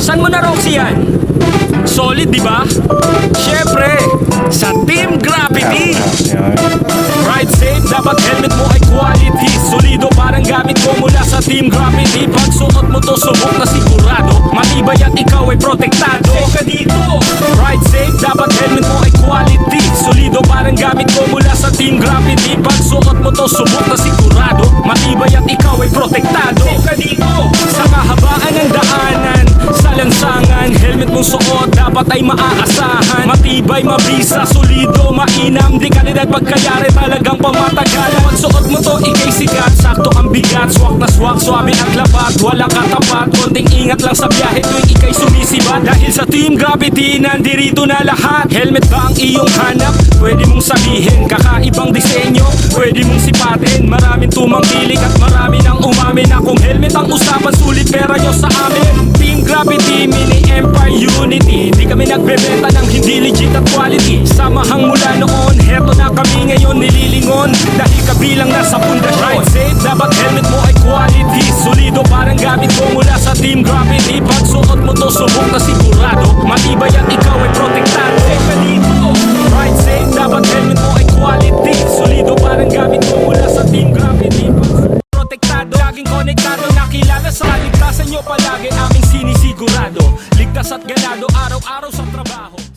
San mo na Roxy yan? Solid, di ba? Syempre, sa Team Gravity. Ride safe, dapat helmet mo ay quality. Solido parang gamit ko mula sa Team Gravity. Pag suot mo to, subok na sigurado. Matibay at ikaw ay protektado. Teka dito. Ride safe, dapat helmet mo ay quality. Solido parang gamit ko mula sa Team Gravity. Pag suot mo to, subok na sigurado Mong suot dapat ay maaasahan. Matibay, mabisa, solido, mainam. Di kalidad pagkayari talagang pamatagalan Pag suot mo to, ikay sigat. Sakto ang bigat, swak na swak Swabe ang labat, wala katapat Konting ingat lang sa biyahe tuwing ikay sumisibat. Dahil sa Team Gravity, nandirito na lahat. Helmet ba ang iyong hanap? Pwede mong sabihin Kakaibang disenyo, pwede mong sipatin Maraming tumangkilik at marami nang umamin. Na kung helmet ang usapan, sulit pera nyo sa amin. Team Gravity, Mini nililingon. Dahil kabilang nasa pundasyon Ride safe, dapat helmet mo ay quality. Solido parang gamit ko mula sa Team. Gravity Pag suot mo to, subok na sigurado. Matibay at ikaw ay protektado. Teka dito Ride safe, dapat helmet mo ay quality. Solido parang gamit ko mula sa Team. Gravity protektado Laging konektado. Nakilala sa kaligtasan nyo palagi. Aming sinisigurado. Ligtas at ganado Araw-araw sa trabaho